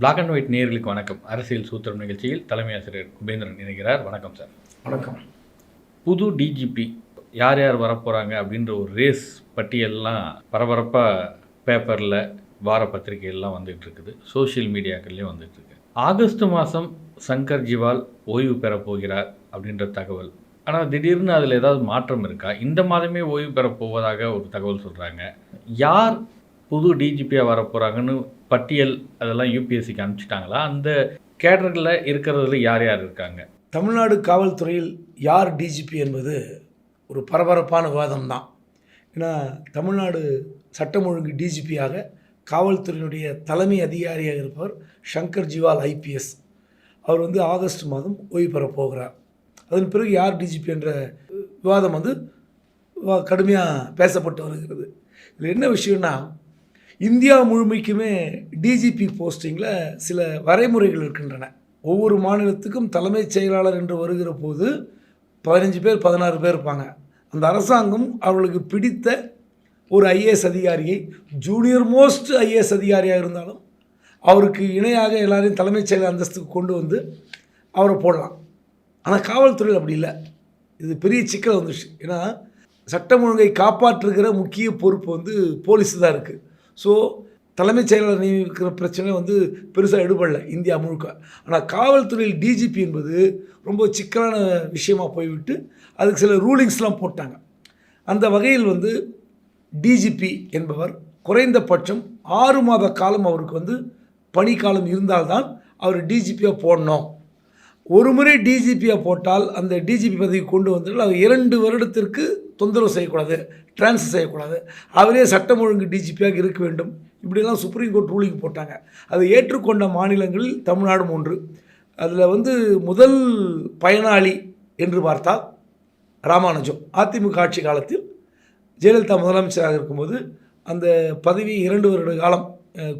Black and white நேயர்களுக்கு வணக்கம். அரசியல் சூத்திரம் நிகழ்ச்சியில் தலைமை ஆசிரியர் குபேந்திரன் இணைகிறார். வணக்கம் சார் வணக்கம். புது டிஜிபி யார் யார் வரப்போகிறாங்க அப்படின்ற ஒரு ரேஸ் பட்டியல்லாம் பரபரப்பாக பேப்பரில் வார பத்திரிகையெல்லாம் வந்துகிட்டு இருக்குது. சோஷியல் மீடியாக்கள்லேயும் வந்துட்டு இருக்கு. ஆகஸ்ட் மாதம் சங்கர் ஜிவால் ஓய்வு பெறப் போகிறார் அப்படின்ற தகவல். ஆனால் திடீர்னு அதில் ஏதாவது மாற்றம் இருக்கா? இந்த மாதமே ஓய்வு பெறப் போவதாக ஒரு தகவல் சொல்கிறாங்க யார் புது டிஜிபியாக வரப்போகிறாங்கன்னு பட்டியல் அதெல்லாம் யூபிஎஸ்சிக்கு அனுப்பிச்சிட்டாங்களா? அந்த கேடர்களில் இருக்கிறதுல யார் யார் இருக்காங்க? தமிழ்நாடு காவல்துறையில் யார் டிஜிபி என்பது ஒரு பரபரப்பான விவாதம் தான் ஏன்னா தமிழ்நாடு சட்டம் ஒழுங்கு டிஜிபியாக காவல்துறையினுடைய தலைமை அதிகாரியாக இருப்பவர் சங்கர் ஜிவால் ஐபிஎஸ் அவர் வந்து ஆகஸ்ட் மாதம் ஓய்வு பெறப் போகிறார். அதன் பிறகு யார் டிஜிபி என்ற விவாதம் வந்து கடுமையாக பேசப்பட்டு வருகிறது. இதில் என்ன விஷயம்னா இந்தியா முழுமைக்குமே டிஜிபி போஸ்டிங்கில் சில வரைமுறைகள் இருக்கின்றன. ஒவ்வொரு மாநிலத்துக்கும் தலைமைச் செயலாளர் என்று வருகிற போது பதினஞ்சு பேர் பதினாறு பேர் இருப்பாங்க. அந்த அரசாங்கம் அவர்களுக்கு பிடித்த ஒரு ஐஏஎஸ் அதிகாரியை ஜூனியர் மோஸ்ட் ஐஏஎஸ் அதிகாரியாக இருந்தாலும் அவருக்கு இணையாக எல்லாரையும் தலைமைச் செயலர் அந்தஸ்துக்கு கொண்டு வந்து அவரை போடலாம். ஆனால் காவல்துறையில் அப்படி இல்லை. இது பெரிய சிக்கல் வந்துச்சு ஏன்னா சட்டம் ஒழுங்கை காப்பாற்றுகிற முக்கிய பொறுப்பு வந்து போலீஸ் தான் இருக்குது ஸோ தலைமைச் செயலாளர் நியமிக்கிற பிரச்சனை வந்து பெருசாக எடுபடல இந்தியா முழுக்க. ஆனால் காவல்துறையில் டிஜிபி என்பது ரொம்ப சிக்கலான விஷயமா போய்விட்டு அதுக்கு சில ரூலிங்ஸ்லாம் போட்டாங்க. அந்த வகையில் வந்து டிஜிபி என்பவர் குறைந்தபட்சம் ஆறு மாத காலம் அவருக்கு வந்து பணிக்காலம் இருந்தால்தான் அவர் டிஜிபியாக போடணும். ஒரு முறை டிஜிபியாக போட்டால் அந்த டிஜிபி பதவி கொண்டு வந்தால் அவர் இரண்டு வருடத்திற்கு தொந்தரவு செய்யக்கூடாது டிரான்ஸ்ஃபர் செய்யக்கூடாது. அவரே சட்டம் ஒழுங்கு டிஜிபியாக இருக்க வேண்டும். இப்படிலாம் சுப்ரீம் கோர்ட் ரூலிங் போட்டாங்க. அதை ஏற்றுக்கொண்ட மாநிலங்களில் தமிழ்நாடும் ஒன்று அதில் வந்து முதல் பயனாளி என்று பார்த்தால் ராமானுஜம். அதிமுக ஆட்சி காலத்தில் ஜெயலலிதா முதலமைச்சராக இருக்கும்போது அந்த பதவி இரண்டு வருட காலம்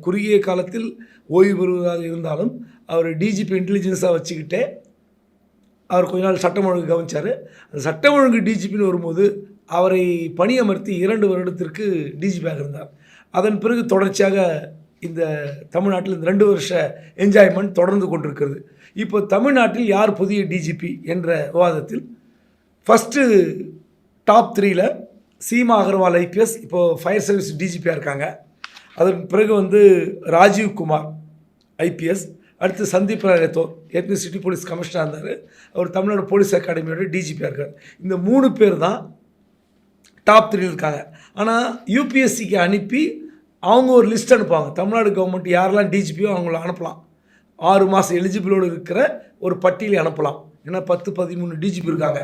குறுகிய காலத்தில் ஓய்வு பெறுவதாக இருந்தாலும் அவர் டிஜிபி இன்டெலிஜென்ஸாக வச்சுக்கிட்டே அவர் கொஞ்ச நாள் சட்டம் ஒழுங்கு கவனிச்சார். அந்த சட்டம் ஒழுங்கு டிஜிபின்னு வரும்போது அவரை பணியமர்த்தி இரண்டு வருடத்திற்கு டிஜிபியாக இருந்தார். அதன் பிறகு தொடர்ச்சியாக இந்த தமிழ்நாட்டில் இந்த ரெண்டு வருஷ என்ஜாய்மெண்ட் தொடர்ந்து கொண்டிருக்கிறது. இப்போ தமிழ்நாட்டில் யார் புதிய டிஜிபி என்ற விவாதத்தில் ஃபஸ்ட்டு டாப் த்ரீயில் சீமா அகர்வால் ஐபிஎஸ் இப்போது ஃபயர் சர்வீஸ் டிஜிபியாக இருக்காங்க. அதன் பிறகு வந்து ராஜீவ் குமார் ஐபிஎஸ் அடுத்து சந்தீப் ராய் ரத்தோர் ஏற்கனவே சிட்டி போலீஸ் கமிஷனாக இருந்தார். அவர் தமிழ்நாடு போலீஸ் அகாடமியோட டிஜிபியாக இருக்கார். இந்த மூணு பேர் தான் டாப் த்ரீ இருக்காங்க. ஆனால் யூபிஎஸ்சிக்கு அனுப்பி அவங்க ஒரு லிஸ்ட் அனுப்புவாங்க. தமிழ்நாடு கவர்மெண்ட் யாரெல்லாம் டிஜிபியோ அவங்கள அனுப்பலாம். ஆறு மாதம் எலிஜிபிளோடு இருக்கிற ஒரு பட்டியலை அனுப்பலாம். ஏன்னா பத்து பதிமூணு டிஜிபி இருக்காங்க.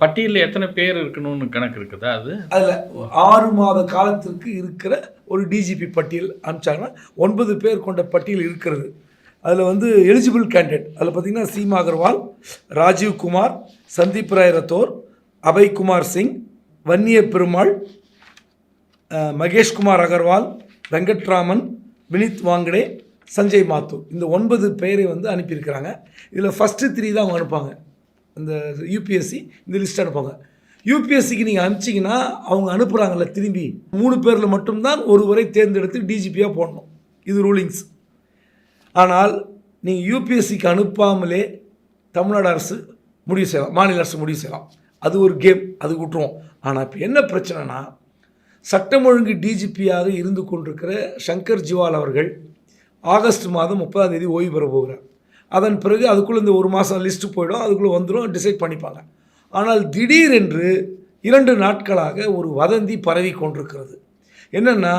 பட்டியலில் எத்தனை பேர் இருக்கணும்னு கணக்கு இருக்குதா அது? அதில் ஆறு மாத காலத்திற்கு இருக்கிற ஒரு டிஜிபி பட்டியல் அனுப்பிச்சாங்கன்னா ஒன்பது பேர் கொண்ட பட்டியல் இருக்கிறது. அதில் வந்து எலிஜிபிள் கேண்டிடேட் அதில் பார்த்தீங்கன்னா சீமா அகர்வால் ராஜீவ் குமார் சந்தீப் ராய் ரத்தோர் அபய்குமார் சிங் வன்னிய பெருமாள் மகேஷ்குமார் அகர்வால் வெங்கட்ராமன் வினித் வாங்கடே சஞ்சய் மாத்தூர். இந்த ஒன்பது பேரை வந்து அனுப்பியிருக்கிறாங்க. இதில் ஃபஸ்ட்டு த்ரீ தான் அவங்க அனுப்பாங்க இந்த யூபிஎஸ்சி இந்த லிஸ்ட் அனுப்புவாங்க. யூபிஎஸ்சிக்கு நீங்கள் அனுப்பிச்சிங்கன்னா அவங்க அனுப்புகிறாங்கல்ல திரும்பி. மூணு பேரில் மட்டும்தான் ஒருவரை தேர்ந்தெடுத்து டிஜிபியாக போடணும். இது ரூலிங்ஸ் ஆனால் நீங்கள் யூபிஎஸ்சிக்கு அனுப்பாமலே தமிழ்நாடு அரசு முடிவு செய்யலாம். மாநில அரசு முடிவு செய்யலாம். அது ஒரு கேம் அது விட்டுருவோம். ஆனால் இப்போ என்ன பிரச்சனைனா சட்டம் ஒழுங்கு டிஜிபியாக இருந்து கொண்டிருக்கிற சங்கர் ஜிவால் அவர்கள் ஆகஸ்ட் மாதம் முப்பதாம் தேதி ஓய்வு பெற போகிறார். அதன் பிறகு அதுக்குள்ளே இந்த ஒரு மாதம் லிஸ்ட்டு போயிடும் அதுக்குள்ளே வந்துடும் டிசைட் பண்ணிப்பாங்க. ஆனால் திடீரென்று இரண்டு நாட்களாக ஒரு வதந்தி பரவி கொண்டிருக்கிறது. என்னென்னா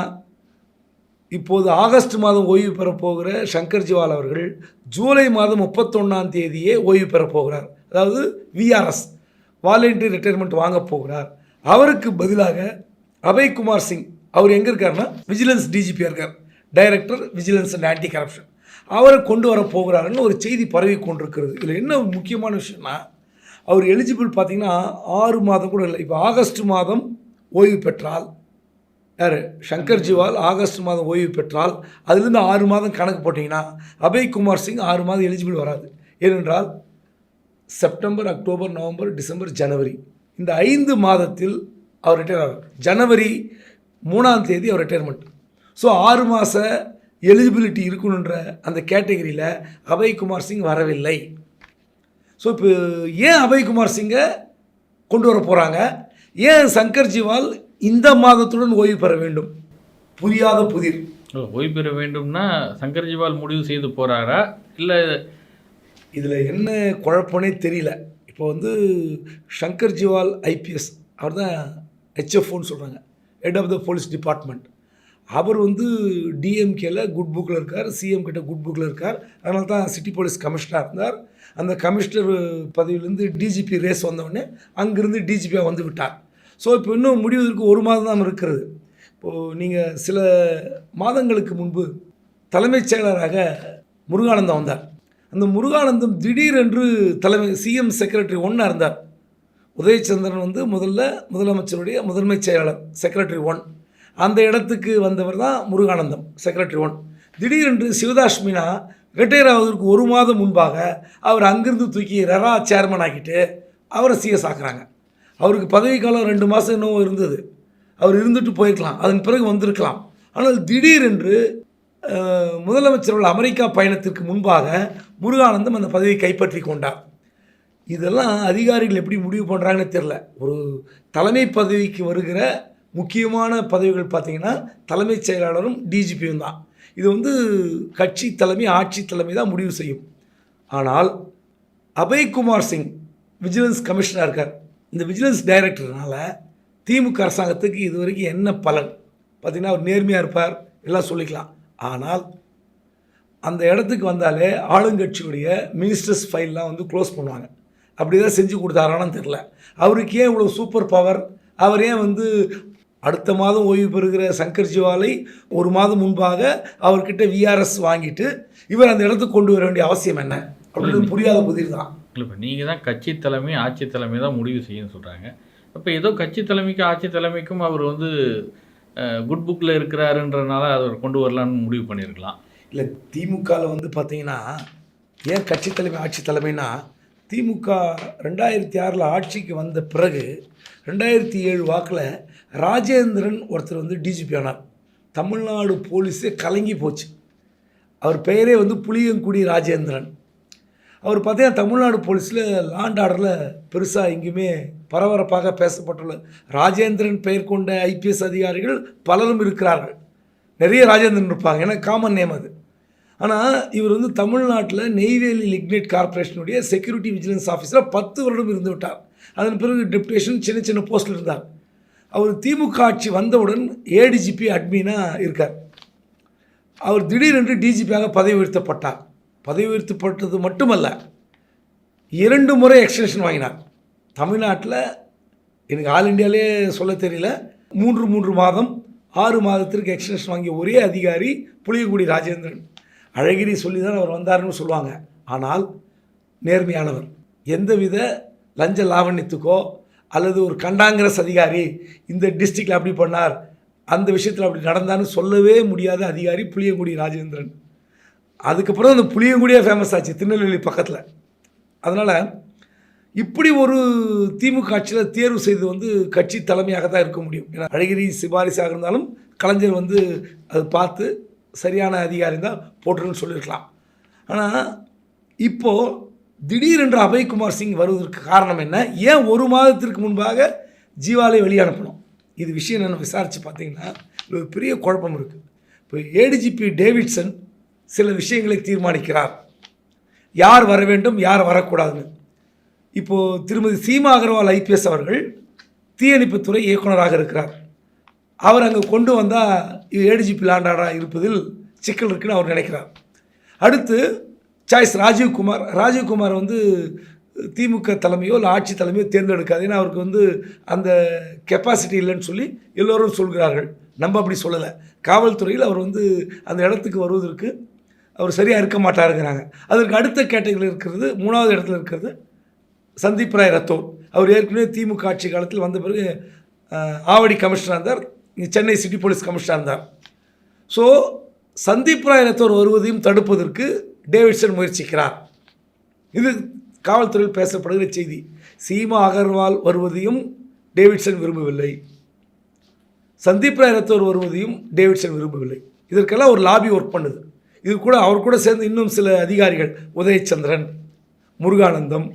இப்போது ஆகஸ்ட் மாதம் ஓய்வு பெறப்போகிற சங்கர் ஜிவால் அவர்கள் ஜூலை மாதம் முப்பத்தொன்னாம் தேதியே ஓய்வு பெறப்போகிறார் அதாவது விஆர்எஸ் வாலண்டரி ரிட்டையர்மெண்ட் வாங்க போகிறார். அவருக்கு பதிலாக அபய்குமார் சிங். அவர் எங்கே இருக்காருன்னா விஜிலன்ஸ் டிஜிபியாக இருக்கார். Director vigilance and anti corruption அவரை கொண்டு வர போகிறாருன்னு ஒரு செய்தி பரவி கொண்டிருக்கிறது. இதில் என்ன முக்கியமான விஷயம்னா அவர் எலிஜிபிள் பார்த்தீங்கன்னா ஆறு மாதம் கூட இல்லை. இப்போ ஆகஸ்ட் மாதம் ஓய்வு பெற்றால் யார்? சங்கர் ஜிவால் ஆகஸ்ட் மாதம் ஓய்வு பெற்றால் அதுலேருந்து ஆறு மாதம் கணக்கு போட்டிங்கன்னா அபய் குமார் சிங் ஆறு மாதம் எலிஜிபிள் வராது. ஏனென்றால் September October November December January. இந்த ஐந்து மாதத்தில் அவர் ரிட்டையர் ஆகிறார் ஜனவரி மூணாம் தேதி அவர் ரிட்டையர்மெண்ட் ஸோ ஆறு மாத எலிஜிபிலிட்டி இருக்கணுன்ற அந்த கேட்டகரியில் அபய்குமார் சிங் வரவில்லை. ஸோ இப்போ ஏன் அபய்குமார் சிங்கை கொண்டு வர போகிறாங்க ஏன் சங்கர் ஜிவால் இந்த மாதத்துடன் ஓய்வு பெற வேண்டும்? புரியாத புதிர். ஓய்வு பெற வேண்டும்னா சங்கர் ஜிவால் முடிவு செய்து போகிறாரா இல்லை இதில் என்ன குழப்பனே தெரியல. இப்போ வந்து சங்கர் ஜிவால் ஐபிஎஸ் அவர் தான் ஹெச்எஃப்ஓன்னு சொல்கிறாங்க head of the police department அவர் வந்து டிஎம்கேல குட் புக்கில் இருக்கார் சிஎம் கிட்ட குட் புக்கில் இருக்கார். அதனால தான் சிட்டி போலீஸ் கமிஷனராக இருந்தார். அந்த கமிஷனர் பதவியிலேருந்து டிஜிபி ரேஸ் வந்தவுடனே அங்கேருந்து டிஜிபியாக வந்து விட்டார். ஸோ இப்போ இன்னும் முடிவதற்கு ஒரு மாதம் தான் இருக்கிறது. இப்போது நீங்கள் சில மாதங்களுக்கு முன்பு தலைமைச் செயலராக முருகானந்தம் வந்தார். அந்த முருகானந்தம் திடீரென்று தலைமை சிஎம் செக்ரட்டரி ஒன்னாக இருந்தார். உதயச்சந்திரன் வந்து முதல்ல முதலமைச்சருடைய முதன்மைச் செயலாளர் செக்ரட்டரி ஒன் அந்த இடத்துக்கு வந்தவர் தான் முருகானந்தம் செக்ரட்டரி ஒன் திடீரென்று சிவதாஸ் மீனா ரிட்டையர் ஆவதற்கு ஒரு மாதம் முன்பாக அவர் அங்கிருந்து தூக்கி ரெரா சேர்மன் ஆக்கிட்டு அவரை சிஎஸ் ஆக்குறாங்க. அவருக்கு பதவிக்காலம் ரெண்டு மாதம் என்னவோ இருந்தது. அவர் இருந்துட்டு போயிருக்கலாம் அதன் பிறகு வந்திருக்கலாம். ஆனால் திடீரென்று முதலமைச்சர்கள் அமெரிக்கா பயணத்திற்கு முன்பாக முருகானந்தம் அந்த பதவியை கைப்பற்றி கொண்டார். இதெல்லாம் அதிகாரிகள் எப்படி முடிவு பண்ணுறாங்கன்னு தெரில ஒரு தலைமை பதவிக்கு வருகிற முக்கியமான பதவிகள் பார்த்திங்கன்னா தலைமைச் செயலாளரும் டிஜிபியும் தான். இது வந்து கட்சி தலைமை ஆட்சி தலைமை தான் முடிவு செய்யும். ஆனால் அபய்குமார் சிங் விஜிலன்ஸ் கமிஷனாக இருக்கார். இந்த விஜிலன்ஸ் டைரக்டர்னால் திமுக அரசாங்கத்துக்கு இது வரைக்கும் என்ன பலன்? பார்த்திங்கன்னா அவர் நேர்மையாக இருப்பார். எல்லாம் சொல்லிக்கலாம். ஆனால் அந்த இடத்துக்கு வந்தாலே ஆளுங்கட்சியுடைய மினிஸ்டர்ஸ் ஃபைல்லாம் வந்து க்ளோஸ் பண்ணுவாங்க. அப்படி தான் செஞ்சு கொடுத்தாரான்னு தெரில அவருக்கு ஏன் இவ்வளோ சூப்பர் பவர் அவர் ஏன் வந்து அடுத்த மாதம் ஓய்வு பெறுகிற சங்கர் ஜிவாலை ஒரு மாதம் முன்பாக அவர்கிட்ட விஆர்எஸ் வாங்கிட்டு இவர் அந்த இடத்துக்கு கொண்டு வர வேண்டிய அவசியம் என்ன? அப்படின்னு புரியாத புதிர் தான். இல்லை இப்போ நீங்கள் தான் கட்சி தலைமை ஆட்சி தலைமை தான் முடிவு செய்யணும்னு சொல்கிறாங்க அப்போ ஏதோ கட்சி தலைமைக்கும் ஆட்சி தலைமைக்கும் அவர் வந்து குட் புக்கில் இருக்கிறாருன்றனால அதை கொண்டு வரலான்னு முடிவு பண்ணியிருக்கலாம். இல்லை திமுகவில் வந்து பார்த்தீங்கன்னா ஏன் கட்சி தலைமை ஆட்சி தலைமைனா திமுக ரெண்டாயிரத்தி ஆறில் ஆட்சிக்கு வந்த பிறகு ரெண்டாயிரத்தி ஏழு வாக்கில் ராஜேந்திரன் ஒருத்தர் வந்து டிஜிபி ஆனார். தமிழ்நாடு போலீஸே கலங்கி போச்சு. அவர் பெயரே வந்து புளியங்குடி ராஜேந்திரன். அவர் பார்த்தீங்கன்னா தமிழ்நாடு போலீஸில் லாண்ட் ஆர்டரில் பெருசாக எங்கேயுமே பரபரப்பாக பேசப்பட்டுள்ள. ராஜேந்திரன் பெயர் கொண்ட ஐபிஎஸ் அதிகாரிகள் பலரும் இருக்கிறார்கள். நிறைய ராஜேந்திரன் இருப்பாங்க. ஏன்னா காமன் நேம் அது. ஆனால் இவர் வந்து தமிழ்நாட்டில் நெய்வேலி லிக்னேட் கார்ப்பரேஷனுடைய செக்யூரிட்டி விஜிலன்ஸ் ஆஃபீஸில் பத்து வருடம் இருந்து விட்டார். அதன் பிறகு டெப்டேஷன் சின்ன சின்ன போஸ்ட்டில் இருந்தார். அவர் திமுக ஆட்சி வந்தவுடன் ஏடிஜிபி அட்மினாக இருக்கார். அவர் திடீரென்று டிஜிபியாக பதவி உயர்த்தப்பட்டார். பதவி உயர்த்தப்பட்டது மட்டுமல்ல இரண்டு முறை எக்ஸ்டென்ஷன் வாங்கினார். தமிழ்நாட்டில் எனக்கு ஆல் இண்டியாலே சொல்ல தெரியல மூன்று மூன்று மாதம் ஆறு மாதத்திற்கு எக்ஸ்டென்ஷன் வாங்கிய ஒரே அதிகாரி புளியங்குடி ராஜேந்திரன். அழகிரி சொல்லி தான் அவர் வந்தாருன்னு சொல்லுவாங்க. ஆனால் நேர்மையானவர். எந்தவித லஞ்ச லாவண்யத்துக்கோ அல்லது ஒரு கண்டாங்கிரஸ் அதிகாரி இந்த டிஸ்ட்ரிக்டில் அப்படி பண்ணார் அந்த விஷயத்தில் அப்படி நடந்தான்னு சொல்லவே முடியாத அதிகாரி புளியங்குடி ராஜேந்திரன். அதுக்கப்புறம் அந்த புளியங்குடியாக ஃபேமஸ் ஆச்சு திருநெல்வேலி பக்கத்தில். அதனால் இப்படி ஒரு திமுக ஆட்சியில் தேர்வு செய்து வந்து கட்சி தலைமையாக தான் இருக்க முடியும். ஏன்னா அழகிரி சிபாரிசாக இருந்தாலும் கலைஞர் வந்து அது பார்த்து சரியான அதிகாரி தான் போட்டுருன்னு சொல்லியிருக்கலாம். ஆனால் இப்போது திடீரென்று அபய்குமார் சிங் வருவதற்கு காரணம் என்ன? ஏன் ஒரு மாதத்திற்கு முன்பாக ஜீவாலை வெளியனுப்பணும் இது விஷயம் நான் விசாரித்து பார்த்தீங்கன்னா ஒரு பெரிய குழப்பம் இருக்குது இப்போ ஏடிஜிபி டேவிட்சன் சில விஷயங்களை தீர்மானிக்கிறார். யார் வர வேண்டும் யார் வரக்கூடாதுன்னு. இப்போது திருமதி சீமா அகர்வால் ஐபிஎஸ் அவர்கள் தீயணைப்புத்துறை இயக்குனராக இருக்கிறார். அவர் அங்கே கொண்டு வந்தால் ஏடிஜிபி லாண்டாடாக இருப்பதில் சிக்கல் இருக்குன்னு அவர் நினைக்கிறார். அடுத்து சாய்ஸ் ராஜீவ்குமார் ராஜீவ்குமார் வந்து திமுக தலைமையோ இல்லை ஆட்சி தலைமையோ தேர்ந்தெடுக்காது. ஏன்னா அவருக்கு வந்து அந்த கெப்பாசிட்டி இல்லைன்னு சொல்லி எல்லோரும் சொல்கிறார்கள். நம்ம அப்படி சொல்லலை. காவல்துறையில் அவர் வந்து அந்த இடத்துக்கு வருவதற்கு அவர் சரியாக இருக்க மாட்டாருங்கிறாங்க. அதற்கு அடுத்த கேட்டகரியில் இருக்கிறது மூணாவது இடத்துல இருக்கிறது சந்தீப் ராய் ரத்தோர். அவர் ஏற்கனவே திமுக ஆட்சி காலத்தில் வந்த பிறகு ஆவடி கமிஷனர் இருந்தார் சென்னை சிட்டி போலீஸ் கமிஷனர் இருந்தார். ஸோ சந்தீப் ராய் ரத்தோர் வருவதையும் தடுப்பதற்கு டேவிட்சன் முயற்சிக்கிறார். இது காவல்துறையில் பேசப்படுகிற செய்தி. சீமா அகர்வால் வருவதையும் டேவிட்சன் விரும்பவில்லை. சந்தீப் ராய் ரத்தோர் வருவதையும் டேவிட்சன் விரும்பவில்லை. இதற்கெல்லாம் ஒரு லாபி ஒர்க் பண்ணுது. இது கூட அவர் கூட சேர்ந்து இன்னும் சில அதிகாரிகள். உதயச்சந்திரன் முருகானந்தம்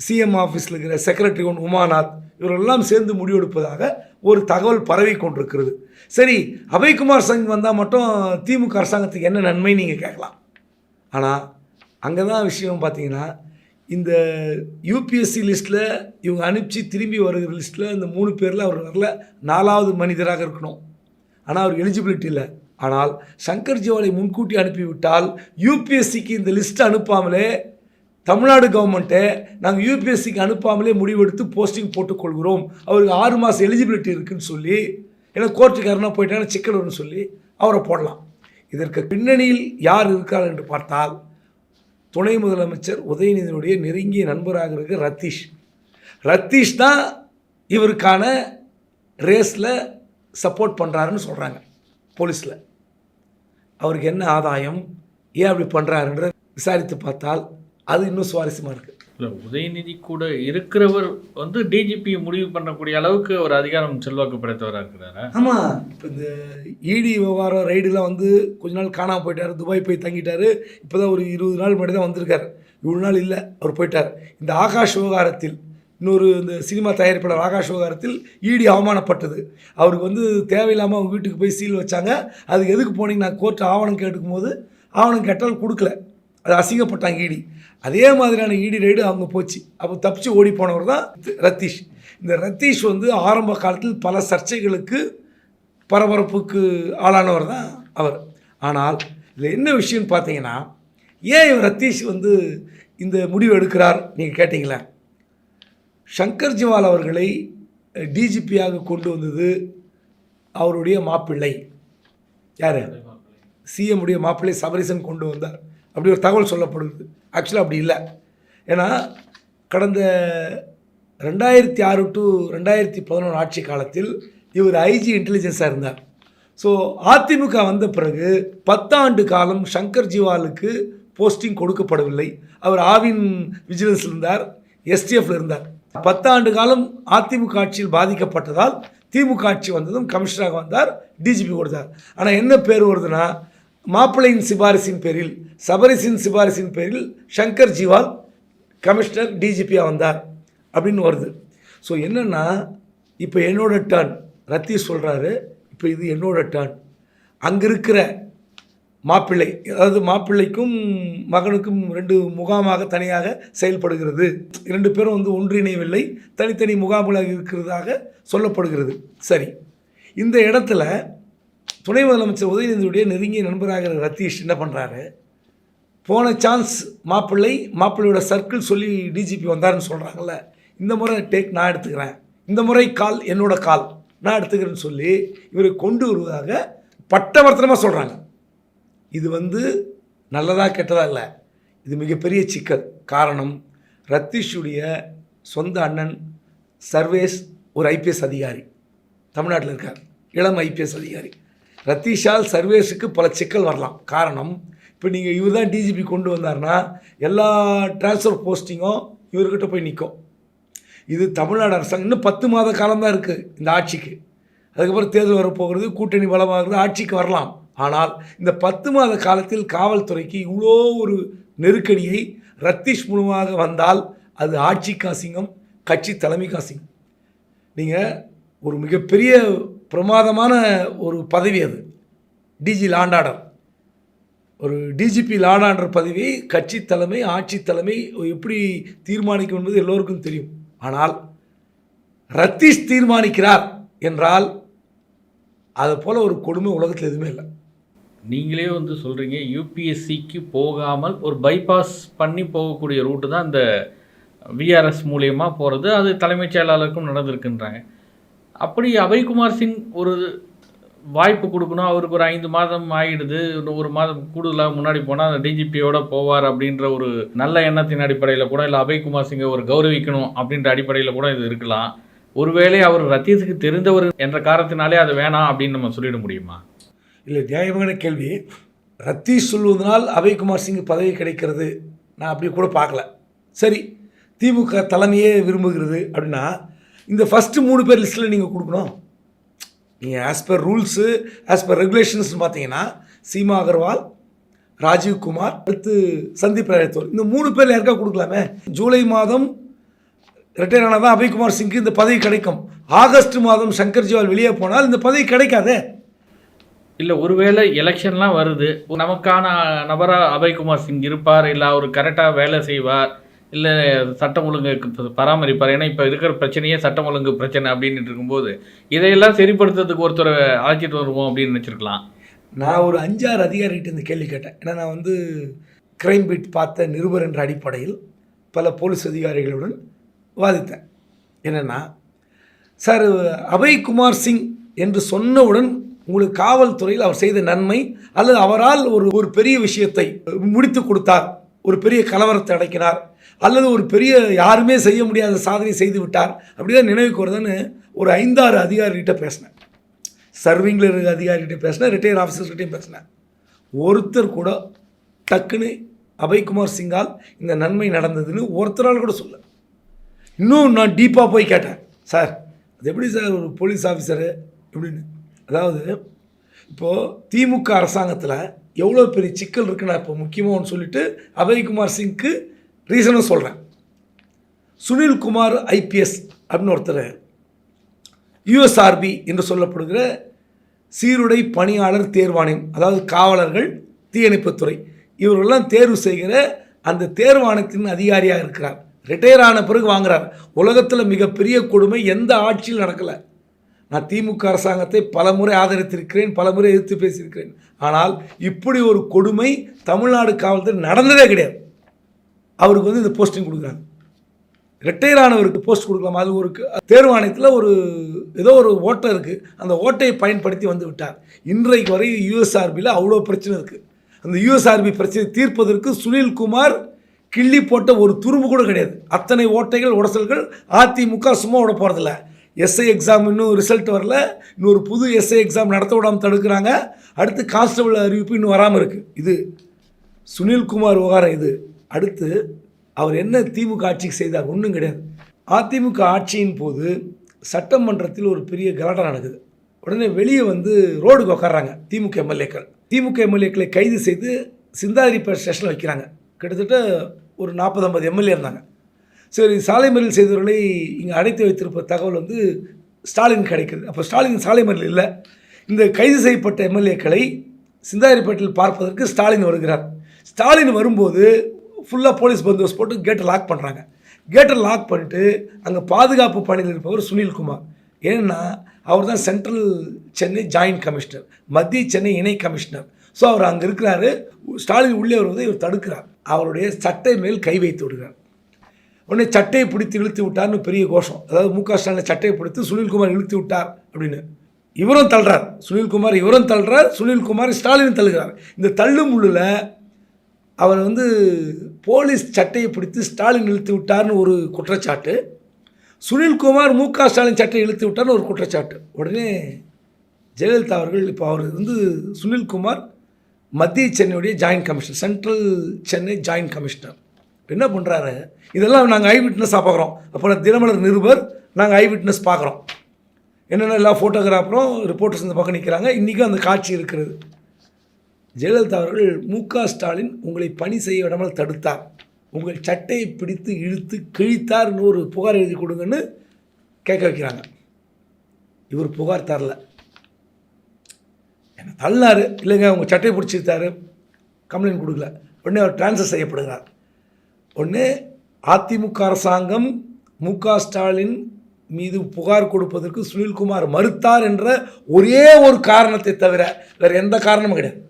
சிஎம் ஆஃபீஸில் இருக்கிற செக்ரட்டரி ஒன் உமாநாத் இவரெல்லாம் சேர்ந்து முடிவெடுப்பதாக ஒரு தகவல் பரவி கொண்டிருக்கிறது. சரி அபய்குமார் சங் வந்தால் மட்டும் திமுக அரசாங்கத்துக்கு என்ன நன்மை நீங்கள் கேட்கலாம்? ஆனால் அங்கே தான் விஷயம் பார்த்தீங்கன்னா இந்த யூபிஎஸ்சி லிஸ்ட்டில் இவங்க அனுப்பிச்சு திரும்பி வருகிற லிஸ்ட்டில் இந்த மூணு பேரில் அவர் வரல. நாலாவது மனிதராக இருக்கணும். ஆனால் அவர் எலிஜிபிலிட்டி இல்லை. ஆனால் சங்கர் ஜிவாலை முன்கூட்டி அனுப்பிவிட்டால் யூபிஎஸ்சிக்கு இந்த லிஸ்ட் அனுப்பாமலே தமிழ்நாடு கவர்மெண்ட்டை நாங்கள் யூபிஎஸ்சிக்கு அனுப்பாமலே முடிவெடுத்து போஸ்டிங் போட்டுக்கொள்கிறோம். அவருக்கு ஆறு மாதம் எலிஜிபிலிட்டி இருக்குன்னு சொல்லி ஏன்னா கோர்ட்டுக்காரனா போயிட்டாங்கன்னா சிக்கல் வரும்னு சொல்லி அவரை போடலாம். இதற்கு பின்னணியில் யார் இருக்கார் என்று பார்த்தால் துணை முதலமைச்சர் உதயநிதியினுடைய நெருங்கிய நண்பராக இருக்க ரத்தீஷ். ரத்தீஷ் தான் இவருக்கான ரேஸில் சப்போர்ட் பண்ணுறாருன்னு சொல்கிறாங்க போலீஸில் அவருக்கு என்ன ஆதாயம் ஏன் அப்படி பண்ணுறாருன்ற விசாரித்து பார்த்தால் அது இன்னும் சுவாரஸ்யமாக இருக்குது இல்லை உதயநிதி கூட இருக்கிறவர் வந்து டிஜிபி முடிவு பண்ணக்கூடிய அளவுக்கு ஒரு அதிகாரம் செல்வாக்கு படைத்தவராக இருக்கிறாரா? ஆமாம் இப்போ இந்த இடி விவகாரம் ரைடுலாம் வந்து கொஞ்ச நாள் காணாமல் போயிட்டார் துபாய் போய் தங்கிட்டார் இப்போ தான் ஒரு இருபது நாள் முன்னாடி தான் வந்திருக்கார். இவ்வளோ நாள் இல்லை அவர் போயிட்டார். இந்த ஆகாஷ் விவகாரத்தில் இன்னொரு இந்த சினிமா தயாரிப்பாளர் ஆகாஷ் விவகாரத்தில் ஈடி அவமானப்பட்டது. அவருக்கு வந்து தேவையில்லாமல் அவங்க வீட்டுக்கு போய் சீல் வச்சாங்க. அதுக்கு எதுக்கு போனீங்க? நான் கோர்ட்டு ஆவணம் கேட்டுக்கும் போது ஆவணம் கேட்டால் கொடுக்கல. அது அசிங்கப்பட்டாங்க ஈடி அதே மாதிரியான ஈடி ரைடு அவங்க போச்சு. அப்போ தப்பிச்சு ஓடி போனவர் தான் ரத்தீஷ். இந்த ரத்தீஷ் வந்து ஆரம்ப காலத்தில் பல சர்ச்சைகளுக்கு பரபரப்புக்கு ஆளானவர் தான் அவர். ஆனால் இதில் என்ன விஷயம்னு பார்த்தீங்கன்னா ஏன் ரத்தீஷ் வந்து இந்த முடிவு எடுக்கிறார்? நீங்கள் கேட்டிங்களேன் சங்கர் ஜிவால் அவர்களை டிஜிபியாக கொண்டு வந்தது அவருடைய மாப்பிள்ளை. யார்? சிஎம்முடைய மாப்பிள்ளை சபரிசன் கொண்டு வந்தார். அப்படி ஒரு தகவல் சொல்லப்படுது. ஆக்சுவலாக அப்படி இல்லை. ஏன்னா கடந்த ரெண்டாயிரத்தி ஆறு டு ரெண்டாயிரத்தி பதினொன்று ஆட்சி காலத்தில் இவர் ஐஜி இன்டெலிஜென்ஸாக இருந்தார். ஸோ அதிமுக வந்த பிறகு பத்தாண்டு காலம் சங்கர் ஜிவாலுக்கு போஸ்டிங் கொடுக்கப்படவில்லை. அவர் ஆவின் விஜிலன்ஸ் இருந்தார். எஸ்டிஎஃப்ல இருந்தார். பத்தாண்டு காலம் அதிமுக ஆட்சியில் பாதிக்கப்பட்டதால் திமுக ஆட்சி வந்ததும் கமிஷனராக வந்தார் டிஜிபி கொடுத்தார். ஆனால் என்ன பேர் வருதுன்னா மாப்பிள்ளையின் சிபாரிசின் பேரில் சபரிசின் சிபாரிசின் பேரில் சங்கர் ஜிவால் கமிஷனர் டிஜிபியாக வந்தார் அப்படின்னு வருது. ஸோ என்னென்னா இப்போ என்னோட டர்ன் ரத்தீஷ் சொல்கிறாரு இப்போ இது என்னோட டர்ன் அங்கே இருக்கிற மாப்பிள்ளை அதாவது மாப்பிள்ளைக்கும் மகனுக்கும் ரெண்டு முகாமாக தனியாக செயல்படுகிறது. இரண்டு பேரும் வந்து ஒன்றிணையவில்லை. தனித்தனி முகாம்களாக இருக்கிறதாக சொல்லப்படுகிறது. சரி. இந்த இடத்துல துணை முதலமைச்சர் உதயநிதியுடைய நெருங்கிய நண்பராக ரத்தீஷ் என்ன பண்ணுறாரு போன சான்ஸ் மாப்பிள்ளை மாப்பிள்ளையோட சர்க்கிள் சொல்லி டிஜிபி வந்தாருன்னு சொல்கிறாங்கல்ல இந்த முறை டேக் நான் எடுத்துக்கிறேன். இந்த முறை கால் என்னோட கால். நான் எடுத்துக்கிறேன்னு சொல்லி இவரை கொண்டு வருவதாக பட்டவர்த்தனமாக சொல்கிறாங்க இது வந்து நல்லதாக கெட்டதாக இல்லை. இது மிகப்பெரிய சிக்கல் காரணம் ரத்தீஷுடைய சொந்த அண்ணன் சர்வேஸ் ஒரு ஐபிஎஸ் அதிகாரி. தமிழ்நாட்டில் இருக்கார். இளம் ஐபிஎஸ் அதிகாரி. ரத்தீஷால் சர்வேஸுக்கு பல சிக்கல் வரலாம். காரணம் இப்போ நீங்கள் இவர் தான் டிஜிபி கொண்டு வந்தார்னா எல்லா டிரான்ஸ்ஃபர் போஸ்டிங்கும் இவர்கிட்ட போய் நிற்கும் இது தமிழ்நாடு அரசாங்கம் இன்னும் பத்து மாத காலம்தான் இருக்குது இந்த ஆட்சிக்கு. அதுக்கப்புறம் தேர்தல் வரப்போகிறது கூட்டணி பலமாகிறது ஆட்சிக்கு வரலாம். ஆனால் இந்த பத்து மாத காலத்தில் காவல்துறைக்கு இவ்வளோ ஒரு நெருக்கடியை ரத்தீஷ் மூலமாக வந்தால் அது ஆட்சி காசிங்கம் கட்சி தலைமை காசிங்கம். நீங்கள் ஒரு மிகப்பெரிய பிரமாதமான ஒரு பதவி அது. டிஜி லாண்டாடர் ஒரு டிஜிபி லாண்டாண்டர் பதவியை கட்சி தலைமை ஆட்சி தலைமை எப்படி தீர்மானிக்கும் என்பது எல்லோருக்கும் தெரியும். ஆனால் ரத்தீஷ் தீர்மானிக்கிறார் என்றால் அது போல் ஒரு கொடுமை உலகத்தில் எதுவுமே இல்லை. நீங்களே வந்து சொல்கிறீங்க யூபிஎஸ்சிக்கு போகாமல் ஒரு பைபாஸ் பண்ணி போகக்கூடிய ரூட்டு தான் இந்த விஆர்எஸ் மூலயமா போகிறது அது தலைமைச் செயலாளருக்கும் நடந்திருக்குன்றாங்க. அப்படி அபய்குமார் சிங் ஒரு வாய்ப்பு கொடுக்கணும். அவருக்கு ஒரு ஐந்து மாதம் ஆகிடுது இன்னும் ஒரு மாதம் கூடுதலாக முன்னாடி போனால் அந்த டிஜிபியோட போவார் அப்படின்ற ஒரு நல்ல எண்ணத்தின் அடிப்படையில் கூட இல்லை அபய்குமார் சிங்கை ஒரு கௌரவிக்கணும் அப்படின்ற அடிப்படையில் கூட இது இருக்கலாம். ஒருவேளை அவர் ரத்தீஸுக்கு தெரிந்தவர் என்ற காரணத்தினாலே அது வேணாம் அப்படின்னு நம்ம சொல்லிட முடியுமா? இல்லை நியாயமான கேள்வி. ரத்தி சொல்வதனால் அபய்குமார் சிங் பதவி கிடைக்கிறது. நான் அப்படி கூட பார்க்கல. சரி திமுக தலைமையே விரும்புகிறது அப்படின்னா இந்த ஃபஸ்ட்டு மூணு பேர் லிஸ்ட்டில் நீங்கள் கொடுக்கணும். நீங்கள் as per rules as per regulations பார்த்தீங்கன்னா சீமா அகர்வால் ராஜீவ் குமார் அடுத்து சந்தீப் ராயத்தோர் இந்த மூணு பேர் யாருக்கா கொடுக்கலாமே? ஜூலை மாதம் ரிட்டையர் ஆனதான் அபய்குமார் சிங்க்கு இந்த பதவி கிடைக்கும். ஆகஸ்ட் மாதம் சங்கர் ஜிவால் வெளியே போனால் இந்த பதவி கிடைக்காதே? இல்லை ஒருவேளை எலெக்ஷன்லாம் வருது நமக்கான நபராக அபய்குமார் சிங் இருப்பார் இல்லை அவர் கரெக்டாக வேலை செய்வார் இல்லை சட்டம் ஒழுங்கு பராமரிப்பார் ஏன்னா இப்போ இருக்கிற பிரச்சனையே சட்டம் ஒழுங்கு பிரச்சனை அப்படின்னு இருக்கும்போது இதையெல்லாம் சரிப்படுத்துறதுக்கு ஒருத்தரை அழைச்சிட்டு வருவோம் அப்படின்னு நினச்சிருக்கலாம். நான் ஒரு அஞ்சாறு அதிகாரிகிட்ட இந்த கேள்வி கேட்டேன். ஏன்னா நான் வந்து கிரைம் பீட் பார்த்த நிருபர் என்ற அடிப்படையில் பல போலீஸ் அதிகாரிகளுடன் வாதித்தேன். என்னென்னா சார் அபய்குமார் சிங் என்று சொன்னவுடன் உங்களுக்கு காவல்துறையில் அவர் செய்த நன்மை அல்லது அவரால் ஒரு ஒரு பெரிய விஷயத்தை முடித்து கொடுத்தார் ஒரு பெரிய கலவரத்தை அடைக்கினார் அல்லது ஒரு பெரிய யாருமே செய்ய முடியாத சாதனை செய்து விட்டார் அப்படிதான் நினைவுக்கு வருதுன்னு ஒரு ஐந்தாறு அதிகாரிகிட்ட பேசினேன். சர்விங்கில் இருக்க அதிகாரிகிட்ட பேசினேன் ரிட்டையர் ஆஃபீஸர்கிட்டையும் பேசினேன். ஒருத்தர் கூட டக்குன்னு அபய்குமார் சிங்கால் இந்த நன்மை நடந்ததுன்னு ஒருத்தரால் கூட சொல்ல இன்னும் நான் டீப்பாக போய் கேட்டேன். சார் அது எப்படி சார் ஒரு போலீஸ் ஆஃபீஸரு எப்படின்னு அதாவது இப்போது திமுக அரசாங்கத்தில் எவ்வளோ பெரிய சிக்கல் இருக்குன்னு இப்போ முக்கியமாக ஒன்று சொல்லிவிட்டு அபய்குமார் சிங்க்கு ரீசனும் சொல்கிறேன் சுனில்குமார் ஐபிஎஸ் அப்படின்னு ஒருத்தர் யுஎஸ்ஆர்பி என்று சொல்லப்படுகிற சீருடை பணியாளர் தேர்வாணையம் அதாவது காவலர்கள் தீயணைப்புத்துறை இவர்களெல்லாம் தேர்வு செய்கிற அந்த தேர்வாணையத்தின் அதிகாரியாக இருக்கிறார். ரிட்டையர் ஆன பிறகு வாங்குறார். உலகத்தில் மிகப்பெரிய கொடுமை எந்த ஆட்சியில் நடக்கலை. நான் திமுக அரசாங்கத்தை பலமுறை ஆதரித்திருக்கிறேன் பலமுறை எதிர்த்து பேசியிருக்கிறேன். ஆனால் இப்படி ஒரு கொடுமை தமிழ்நாடு காவல்துறை நடந்ததே கிடையாது. அவருக்கு வந்து இந்த போஸ்டிங் கொடுக்குறாங்க. ரிட்டையர் ஆனவருக்கு போஸ்ட் கொடுக்கலாம். அது ஒரு தேர்வாணையத்தில் ஒரு ஏதோ ஒரு ஓட்டை இருக்குது அந்த ஓட்டையை பயன்படுத்தி வந்து விட்டார். இன்றைக்கு வரை யூஎஸ்ஆர்பியில் அவ்வளோ பிரச்சனை இருக்குது அந்த யூஎஸ்ஆர்பி பிரச்சனை தீர்ப்பதற்கு சுனில்குமார் கிள்ளி போட்ட ஒரு துரும்பு கூட கிடையாது. அத்தனை ஓட்டைகள் உடசல்கள் அதிமுக சும்மா விட போகிறதில்ல எஸ்ஐ எக்ஸாம் இன்னும் ரிசல்ட் வரல. இன்னொரு புது எஸ்ஐ எக்ஸாம் நடத்த விடாமல் தடுக்கிறாங்க. அடுத்து கான்ஸ்டபிள் அறிவிப்பு இன்னும் வராமல் இருக்குது இது சுனில்குமார் விவகாரம் இது. அடுத்து அவர் என்ன திமுக ஆட்சிக்கு செய்தார்? ஒன்றும் கிடையாது. அதிமுக ஆட்சியின் போது சட்டமன்றத்தில் ஒரு பெரிய கலாட்டம் நடக்குது. உடனே வெளியே வந்து ரோடுக்கு உட்காடுறாங்க திமுக எம்எல்ஏக்கள். திமுக எம்எல்ஏக்களை கைது செய்து சிந்தாதிரிப்பேட் ஸ்டேஷனில் வைக்கிறாங்க. கிட்டத்தட்ட ஒரு நாற்பது ஐம்பது எம்எல்ஏ இருந்தாங்க. சரி சாலை மறியல் செய்தவர்களை இங்கே அடைத்து வைத்திருப்ப தகவல் வந்து ஸ்டாலின் கிடைக்கிறது அப்போ ஸ்டாலின் சாலை மறியல் இல்லை. இந்த கைது செய்யப்பட்ட எம்எல்ஏக்களை சிந்தாதிரிப்பேட்டில் பார்ப்பதற்கு ஸ்டாலின் வருகிறார். ஸ்டாலின் வரும்போது ஃபுல்லாக போலீஸ் பந்தோபஸ்து போட்டு கேட்டை லாக் பண்ணுறாங்க கேட்டை லாக் பண்ணிட்டு அங்கே பாதுகாப்பு பணியில் இருப்பவர் சுனில்குமார். ஏன்னா அவர் தான் சென்ட்ரல் சென்னை ஜாயின்ட் கமிஷனர் மத்திய சென்னை இணை கமிஷனர் ஸோ அவர் அங்கே இருக்கிறாரு. ஸ்டாலின் உள்ளே வருவதை இவர் தடுக்கிறார். அவருடைய சட்டை மேல் கை வைத்து விடுகிறார். உடனே சட்டையை பிடித்து இழுத்து விட்டார்னு பெரிய கோஷம். அதாவது மு க ஸ்டாலின் சட்டையை பிடித்து சுனில்குமார் இழுத்து விட்டார் அப்படின்னு. இவரும் தள்ளுறார். சுனில்குமார் இவரும் தள்ளுறார். சுனில்குமார் ஸ்டாலின் தள்ளுகிறார். இந்த தள்ளு முள்ளில் அவர் வந்து போலீஸ் சட்டையை பிடித்து ஸ்டாலின் இழுத்து விட்டார்னு ஒரு குற்றச்சாட்டு. சுனில்குமார் மு க ஸ்டாலின் சட்டையை இழுத்து விட்டார்னு ஒரு குற்றச்சாட்டு. உடனே ஜெயலலிதா அவர்கள் இப்போ அவர் வந்து சுனில்குமார் மத்திய சென்னையுடைய joint commissioner central Chennai joint commissioner. என்ன பண்ணுறாரு இதெல்லாம் நாங்கள் ஐ விட்னஸாக பார்க்குறோம். அப்புறம் தினமலர் நிருபர் நாங்கள் ஐ விட்னஸ் பார்க்குறோம். என்னென்ன எல்லா ஃபோட்டோகிராஃபரும் ரிப்போர்ட்டர்ஸ் இந்த பக்கம் நிற்கிறாங்க இன்றைக்கும் அந்த காட்சி இருக்கிறது ஜெயலலிதா அவர்கள் மு க ஸ்டாலின் உங்களை பணி செய்ய விடாமல் தடுத்தார். உங்கள் சட்டையை பிடித்து இழுத்து கிழித்தார்னு ஒரு புகார் எழுதி கொடுங்கன்னு கேட்க வைக்கிறாங்க. இவர் புகார் தரல. என்னை தள்ளார்? இல்லைங்க உங்கள் சட்டையை பிடிச்சிருத்தாரு கம்ப்ளைண்ட் கொடுக்கல. உடனே அவர் ட்ரான்ஸ்ஃபர் செய்யப்படுகிறார். ஒன்று அதிமுக அரசாங்கம் மு க ஸ்டாலின் மீது புகார் கொடுப்பதற்கு சுனில்குமார் மறுத்தார் என்ற ஒரே ஒரு காரணத்தை தவிர வேறு எந்த காரணமும் கிடையாது.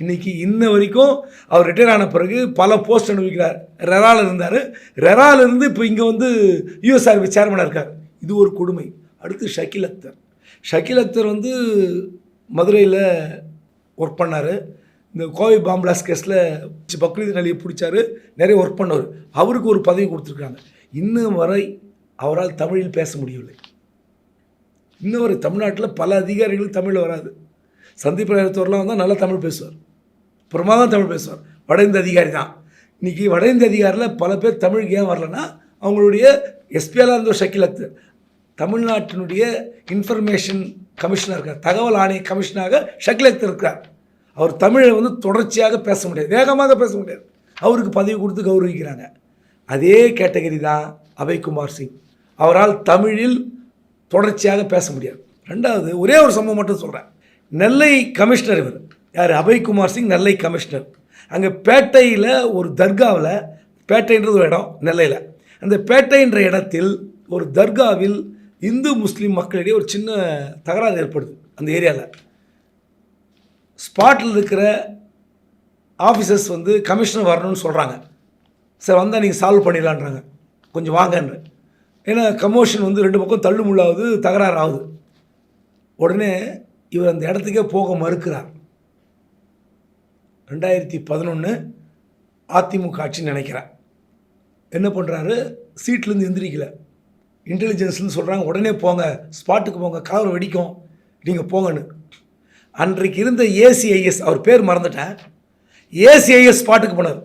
இன்றைக்கி இன்ன வரைக்கும் அவர் ரிட்டையர் ஆன பிறகு பல போஸ்ட் அனுபவிக்கிறார். ரெரால் இருந்தார். ரெரால் இருந்து இப்போ இங்கே வந்து யூஎஸ்ஆர்பி சேர்மனாக இருக்கார். இது ஒரு கொடுமை. அடுத்து ஷக்கில் அக்தர். ஷக்கில் அக்தர் வந்து மதுரையில் ஒர்க் பண்ணார். இந்த கோவை பாம்பிளாஸ் கேஸில் பக்ரீத் அலியை பிடிச்சாரு நிறைய ஒர்க் பண்ணவர். அவருக்கு ஒரு பதவி கொடுத்துருக்காங்க. இன்னும் வரை அவரால் தமிழில் பேச முடியவில்லை. இன்னும் வரை தமிழ்நாட்டில் பல அதிகாரிகள் தமிழில் வராது. சந்தீப் ராயத்தோர்லாம் வந்தால் நல்லா தமிழ் பேசுவார். புறமா தான் தமிழ் பேசுவார். வட இந்திய அதிகாரி தான். இன்றைக்கி வட இந்திய அதிகாரியில் பல பேர் தமிழுக்கு ஏன் வரலன்னா அவங்களுடைய எஸ்பியாலாக இருந்த ஷக்கில் அக்தர். தமிழ்நாட்டினுடைய இன்ஃபர்மேஷன் கமிஷனர் இருக்கார். தகவல் ஆணைய கமிஷனாக ஷக்லத் இருக்கிறார். அவர் தமிழை வந்து தொடர்ச்சியாக பேச முடியாது வேகமாக பேச முடியாது. அவருக்கு பதவி கொடுத்து கௌரவிக்கிறாங்க. அதே கேட்டகரி தான் அபய்குமார் சிங். அவரால் தமிழில் தொடர்ச்சியாக பேச முடியாது. ரெண்டாவது ஒரே ஒரு சம்பவம் மட்டும் சொல்கிறேன் நெல்லை கமிஷனர் இவர். யார்? அபய்குமார் சிங் நெல்லை கமிஷனர். அங்கே பேட்டையில் ஒரு தர்காவில் பேட்டைன்றது ஒரு இடம் நெல்லையில். அந்த பேட்டைன்ற இடத்தில் ஒரு தர்காவில் இந்து முஸ்லீம் மக்களிடையே ஒரு சின்ன தகராறு ஏற்படுது அந்த ஏரியாவில் ஸ்பாட்டில் இருக்கிற ஆஃபீஸர்ஸ் வந்து கமிஷனர் வரணும்னு சொல்கிறாங்க சார் வந்தால் நீங்கள் சால்வ் பண்ணிடலான்றாங்க. கொஞ்சம் வாங்கன்னு. ஏன்னா கமோஷன் வந்து ரெண்டு பக்கம் தள்ளுமுள்ளாகுது தகராறு ஆகுது உடனே இவர் அந்த இடத்துக்கே போக மறுக்கிறார். ரெண்டாயிரத்தி பதினொன்று அதிமுக ஆட்சின்னு நினைக்கிறார். என்ன பண்ணுறாரு சீட்லேருந்து எந்திரிக்கல. இன்டெலிஜென்ஸ்னு சொல்கிறாங்க உடனே போங்க. ஸ்பாட்டுக்கு போங்க. கார் வெடிக்கும். நீங்கள் போங்கன்னு. அன்றைக்கு இருந்த ஏசிஐஎஸ் அவர் பேர் மறந்துட்டேன் ஏசிஐஎஸ் ஸ்பாட்டுக்கு போனார்.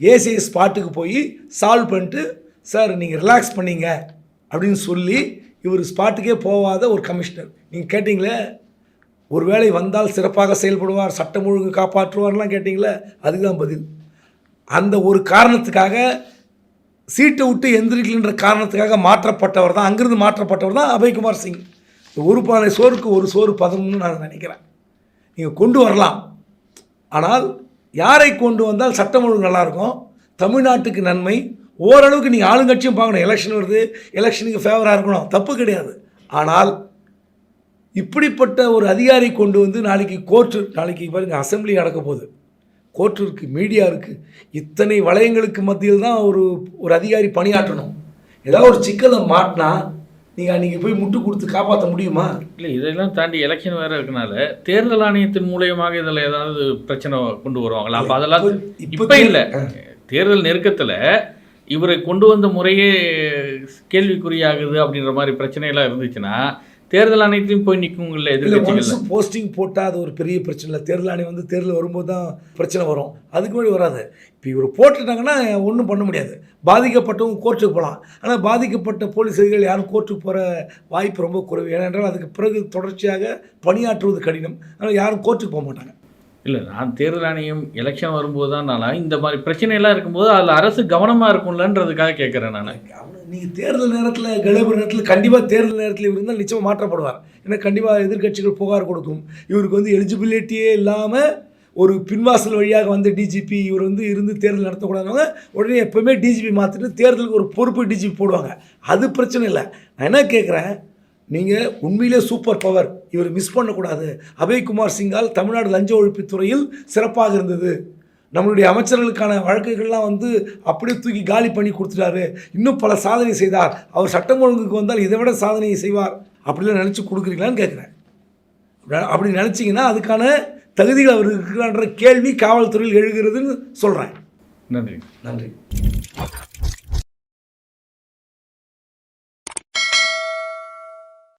ஏசிஐஎஸ் ஸ்பாட்டுக்கு போய் சால்வ் பண்ணிட்டு சார் நீங்கள் ரிலாக்ஸ் பண்ணீங்க அப்படின்னு சொல்லி இவர் ஸ்பாட்டுக்கே போகாத ஒரு கமிஷனர் நீங்கள் கேட்டிங்களே ஒரு வேளை வந்தால் சிறப்பாக செயல்படுவார் சட்டம் ஒழுங்கு காப்பாற்றுவார்லாம் கேட்டிங்களே அதுதான் பதில். அந்த ஒரு காரணத்துக்காக சீட்டை விட்டு எந்திரிக்கலன்ற காரணத்துக்காக மாற்றப்பட்டவர் தான் அங்கிருந்து மாற்றப்பட்டவர் தான் அபய்குமார் சிங். ஒரு பானை சோறுக்கு ஒரு சோறு பதம்னு நான் நினைக்கிறேன். நீங்கள் கொண்டு வரலாம். ஆனால் யாரை கொண்டு வந்தால் சட்டம் ஒழுங்கு நல்லாயிருக்கும்? தமிழ்நாட்டுக்கு நன்மை. ஓரளவுக்கு நீங்கள் ஆளுங்கட்சியும் பார்க்கணும். எலெக்ஷன் வருது எலெக்ஷனுக்கு ஃபேவராக இருக்கணும். தப்பு கிடையாது. ஆனால் இப்படிப்பட்ட ஒரு அதிகாரி கொண்டு வந்து நாளைக்கு கோர்ட்டு நாளைக்கு பாருங்க அசெம்பிளி நடக்க போகுது. கோர்ட்டு இருக்குது மீடியா இருக்குது இத்தனை வளையங்களுக்கு மத்தியில் தான் ஒரு ஒரு அதிகாரி பணியாற்றணும். ஏதாவது ஒரு சிக்கலை மாட்டினா நீங்கள் அன்றைக்கி போய் முட்டு கொடுத்து காப்பாற்ற முடியுமா? இல்லை இதெல்லாம் தாண்டி எலெக்ஷன் வேறு இருக்கனால தேர்தல் ஆணையத்தின் மூலியமாக இதில் ஏதாவது பிரச்சனை கொண்டு வருவாங்களா? அப்போ அதெல்லாம் இப்போ- இல்லை. தேர்தல் நெருக்கத்தில் இவரை கொண்டு வந்த முறையே கேள்விக்குறியாகுது அப்படின்ற மாதிரி பிரச்சனையெல்லாம் இருந்துச்சுன்னா தேர்தல் ஆணையத்தையும் போய் நிற்குங்கள்ல இல்லை எதிர்கட்சிகள் போஸ்டிங் போட்டால் அது ஒரு பெரிய பிரச்சனை இல்லை தேர்தல் ஆணையம் வந்து தேர்தல் வரும்போது தான் பிரச்சனை வரும். அதுக்கு முன்னாடி வராது. இப்போ இவர் போட்டுட்டாங்கன்னா ஒன்றும் பண்ண முடியாது. பாதிக்கப்பட்டவங்க கோர்ட்டுக்கு போகலாம் ஆனால் பாதிக்கப்பட்ட போலீஸ் அதிகாரிகள் யாரும் கோர்ட்டுக்கு போகிற வாய்ப்பு ரொம்ப குறைவு. ஏனென்றால் அதுக்கு பிறகு தொடர்ச்சியாக பணியாற்றுவது கடினம். அதனால் யாரும் கோர்ட்டுக்கு போக மாட்டாங்க. இல்லை நான் தேர்தல் ஆணையம் எலெக்ஷன் வரும்போது தான் நான் இந்த மாதிரி பிரச்சனையெல்லாம் இருக்கும்போது அதில் அரசு கவனமாக இருக்கும்லன்றதுக்காக கேட்குறேன் நான். நீங்கள் தேர்தல் நேரத்தில் கலபுர நேரத்தில் கண்டிப்பாக தேர்தல் நேரத்தில் இவர் இருந்தால் நிச்சயமாக மாற்றப்படுவார். ஏன்னா கண்டிப்பாக எதிர்க்கட்சிகள் புகார் கொடுக்கும். இவருக்கு வந்து எலிஜிபிலிட்டியே இல்லாமல் ஒரு பின்வாசல் வழியாக வந்து டிஜிபி இவர் வந்து இருந்து தேர்தல் நடத்தக்கூடாதவங்க உடனே எப்போவுமே டிஜிபி மாற்றிட்டு தேர்தலுக்கு ஒரு பொறுப்பு டிஜிபி போடுவாங்க. அது பிரச்சனை இல்லை. நான் என்ன கேட்குறேன் நீங்கள் உண்மையிலே சூப்பர் பவர் இவர் மிஸ் பண்ணக்கூடாது. அபய்குமார் சிங்கால் தமிழ்நாடு லஞ்ச ஒழிப்புத்துறையில் சிறப்பாக இருந்தது. நம்மளுடைய அமைச்சர்களுக்கான வழக்குகள்லாம் வந்து அப்படியே தூக்கி காலி பண்ணி கொடுத்துட்டாரு. இன்னும் பல சாதனை செய்தார். அவர் சட்டம் ஒழுங்குக்கு வந்தால் இதை விட சாதனையை செய்வார். அப்படிலாம் நினச்சி கொடுக்குறீங்களான்னு கேட்குறேன். அப்படி நினச்சிங்கன்னா அதுக்கான தகுதிகள் அவர் இருக்கிறான்ற கேள்வி காவல்துறையில் எழுகிறதுன்னு சொல்கிறேன் நன்றி. நன்றி.